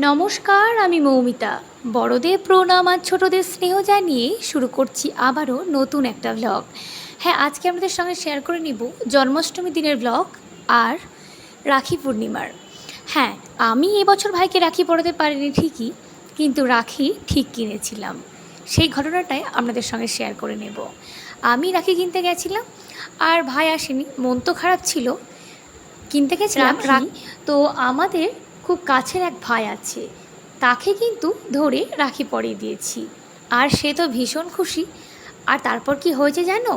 নমস্কার আমি মৌমিতা। বড়দের প্রণাম আর ছোটদের স্নেহ জানিয়ে শুরু করছি আবারও নতুন একটা ব্লগ হ্যাঁ আজকে আমাদের সঙ্গে শেয়ার করে নিব জন্মাষ্টমী দিনের ব্লগ আর রাখি পূর্ণিমার। হ্যাঁ আমি এবছর ভাইকে রাখি পরাতে পারিনি ঠিকই কিন্তু রাখি ঠিক কিনেছিলাম। সেই ঘটনাটাই আপনাদের সঙ্গে শেয়ার করে নেব। আমি রাখি কিনতে গেছিলাম আর ভাই আসেনি মন তো খারাপ ছিল। কিনতে গেছিলাম? রাখি তো আমাদের খুব কাছের এক ভাই আছে। তাকে কিন্তু ধরে রাখি পরিয়ে দিয়েছি। আর সে তো ভীষণ খুশি। আর তারপর কি হয়েছে জানো?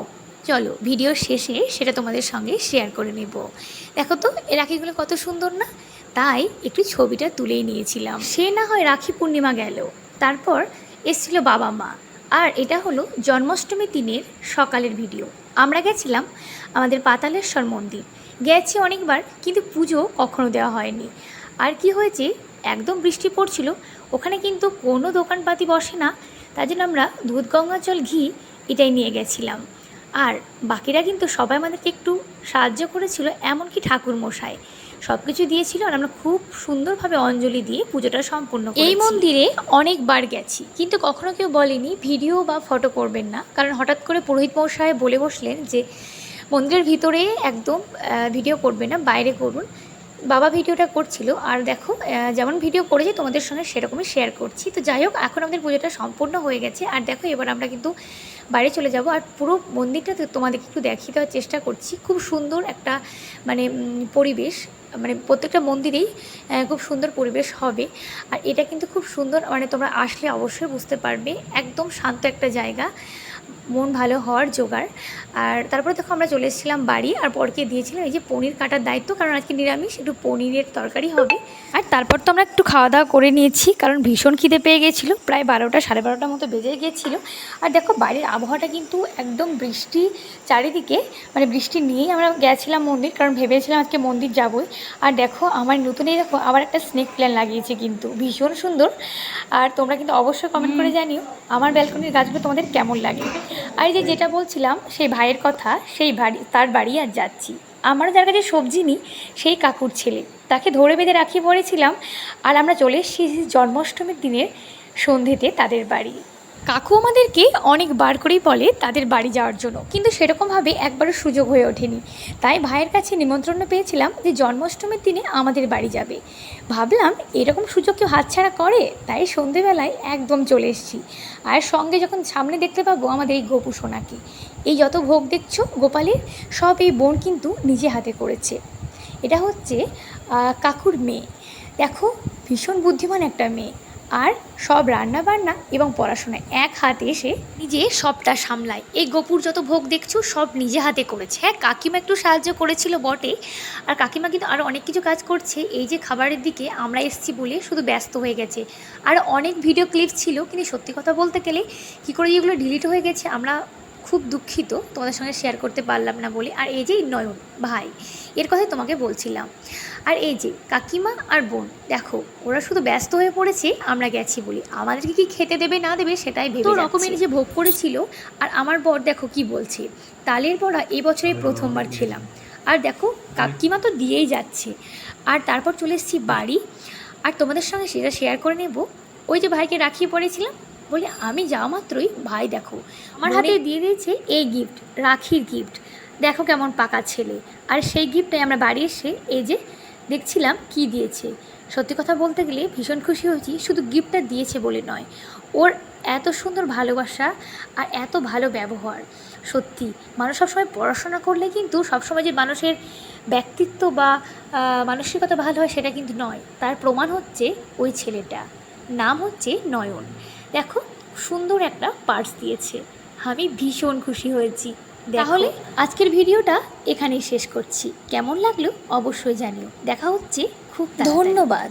চলো ভিডিওর শেষে সেটা তোমাদের সঙ্গে শেয়ার করে নেব। দেখো তো এই রাখিগুলো কত সুন্দর না? তাই একটু ছবিটা তুলেই নিয়েছিলাম। সে না হয় রাখি পূর্ণিমা গেল। তারপর এসেছিল বাবা মা। আর এটা হলো জন্মাষ্টমীর দিনের সকালের ভিডিও আমরা গেছিলাম আমাদের পাতালেশ্বর মন্দির। গেছি অনেকবার, কিন্তু পুজো কখনো দেওয়া হয়নি। আর কি হয়েছে? একদম বৃষ্টি পড়ছিল। ওখানে কিন্তু কোনো দোকানপাতি বসে না, তার জন্য আমরা দুধ, গঙ্গা, জল, ঘি এটাই নিয়ে গেছিলাম। আর বাকিরা কিন্তু সবাই আমাদেরকে একটু সাহায্য করেছিল, এমনকি ঠাকুর মশাই সব কিছু দিয়েছিল আর আমরা খুব সুন্দরভাবে অঞ্জলি দিয়ে পুজোটা সম্পূর্ণ এই মন্দিরে অনেকবার গেছি, কিন্তু কখনো কেউ বলেনি, ভিডিও বা ফটো করবেন না। কারণ হঠাৎ করে পুরোহিত মশাই বলে বসলেন যে, মন্দিরের ভিতরে একদম ভিডিও করবে না, বাইরে করুন। বাবা ভিডিওটা করছিল, আর দেখো যেমন ভিডিও করেছি তোমাদের সঙ্গে সেরকমই শেয়ার করছি। তো যাই হোক, এখন আমাদের পুজোটা সম্পূর্ণ হয়ে গেছে। আর দেখো, এবার আমরা কিন্তু বাইরে চলে যাব। আর পুরো মন্দিরটা তোমাদেরকে একটু দেখিয়ে দেওয়ার চেষ্টা করছি। খুব সুন্দর একটা মানে পরিবেশ মানে প্রত্যেকটা মন্দিরেই খুব সুন্দর পরিবেশ হবে। আর এটা কিন্তু খুব সুন্দর মানে তোমরা আসলে অবশ্যই বুঝতে পারবে। একদম শান্ত একটা জায়গা। মন ভালো হওয়ার জোগাড়। আর তারপরে দেখো আমরা চলে এসেছিলাম বাড়ি আর পরকে দিয়েছিলাম এই যে পনির কাটার দায়িত্ব কারণ আজকে নিরামিষ একটু পনিরের তরকারি হবে। আর তারপর তো আমরা একটু খাওয়া দাওয়া করে নিয়েছি কারণ ভীষণ খিদে পেয়ে গেছিল প্রায় বারোটা সাড়ে বারোটার মতো বেজে গিয়েছিল। আর দেখো বাইরের আবহাওয়াটা কিন্তু একদম বৃষ্টি চারিদিকে মানে বৃষ্টি নিয়েই আমরা গেছিলাম মন্দির কারণ ভেবেছিলাম আজকে মন্দির যাবই। আর দেখো আমার নতুন এই দেখো আবার একটা স্নেক প্ল্যান লাগিয়েছে কিন্তু ভীষণ সুন্দর। আর তোমরা কিন্তু অবশ্যই কমেন্ট করে জানিও আমার ব্যালকনির গাছগুলো তোমাদের কেমন লাগে? আর যে যেটা বলছিলাম, সেই ভাইয়ের কথা, সেই বাড়ি, তার বাড়ি আর যাচ্ছি। আমরা যার কাছে সবজি নিই, সেই কাকুর ছেলে। তাকে ধরে বেঁধে রাখি পড়েছিলাম আর আমরা চলে এসেছি জন্মাষ্টমীর দিনের সন্ধেতে তাদের বাড়ি। কাকু আমাদেরকে অনেকবার করেই বলে তাদের বাড়ি যাওয়ার জন্য, কিন্তু সেরকমভাবে একবারও সুযোগ হয়ে ওঠেনি। তাই ভাইয়ের কাছে নিমন্ত্রণ পেয়েছিলাম যে জন্মাষ্টমীর দিনে আমাদের বাড়ি যাবে। ভাবলাম এরকম সুযোগ কেউ হাতছাড়া করে, তাই সন্ধেবেলায় একদম চলে এসেছি। আর সঙ্গে যখন সামনে দেখতে পাবো আমাদের এই গোপু সোনাকে। এই যত ভোগ দেখছ গোপালের, সব এই বোন কিন্তু নিজে হাতে করেছে। এটা হচ্ছে কাকুর মেয়ে। দেখো, ভীষণ বুদ্ধিমান একটা মেয়ে। আর সব রান্না বান্না এবং পড়াশোনা এক হাতে এসে নিজে সবটা সামলায়। এই গোপুর যত ভোগ দেখছ, সব নিজে হাতে করেছে। হ্যাঁ কাকিমা একটু সাহায্য করেছিল বটে। আর কাকিমা কিন্তু আরও অনেক কিছু কাজ করছে। এই যে খাবারের দিকে আমরা এসছি বলে শুধু ব্যস্ত হয়ে গেছে। আর অনেক ভিডিও ক্লিপ ছিল, কিন্তু সত্যি কথা বলতে গেলে কী করে যেগুলো ডিলিট হয়ে গেছে, আমরা খুব দুঃখিত তোমাদের সঙ্গে শেয়ার করতে পারলাম না বলে। আর এই যে নয়ন ভাই এর কথাই তোমাকে বলছিলাম। আর এই যে কাকিমা আর বোন দেখো ওরা শুধু ব্যস্ত হয়ে পড়েছে আমরা গেছি বলি। আমাদেরকে কি খেতে দেবে না দেবে সেটাই ভেবে রকমের যে ভোগ করেছিল আর আমার বর দেখো কি বলছে তালের বড়া এই বছরে প্রথমবার খেলাম। আর দেখো কাকিমা তো দিয়েই যাচ্ছে। আর তারপর চলে এসেছি বাড়ি। আর তোমাদের সঙ্গে সেটা শেয়ার করে নেব। ওই যে ভাইকে রাখিয়ে পড়েছিলাম বলি আমি যাওয়া মাত্রই ভাই দেখো। আমার হাতে দিয়ে দিয়েছে এই গিফট রাখির গিফট দেখো কেমন পাকা ছেলে। আর সেই গিফটটাই আমরা বাড়ি এসে এই যে দেখছিলাম কি দিয়েছে। সত্যি কথা বলতে গেলে ভীষণ খুশি হয়েছি শুধু গিফটটা দিয়েছে বলে নয়। ওর এত সুন্দর ভালোবাসা আর এত ভালো ব্যবহার। সত্যি মানুষ সবসময় পড়াশোনা করলে কিন্তু সবসময় যে মানুষের ব্যক্তিত্ব বা মানসিকতা ভালো হয় সেটা কিন্তু নয়। তার প্রমাণ হচ্ছে ওই ছেলেটা। নাম হচ্ছে নয়ন। দেখো সুন্দর একটা পার্স দিয়েছে। আমি ভীষণ খুশি হয়েছি। তাহলে আজকের ভিডিওটা এখানেই শেষ করছি। কেমন লাগল অবশ্যই জানিও। দেখা হচ্ছে খুব ধন্যবাদ।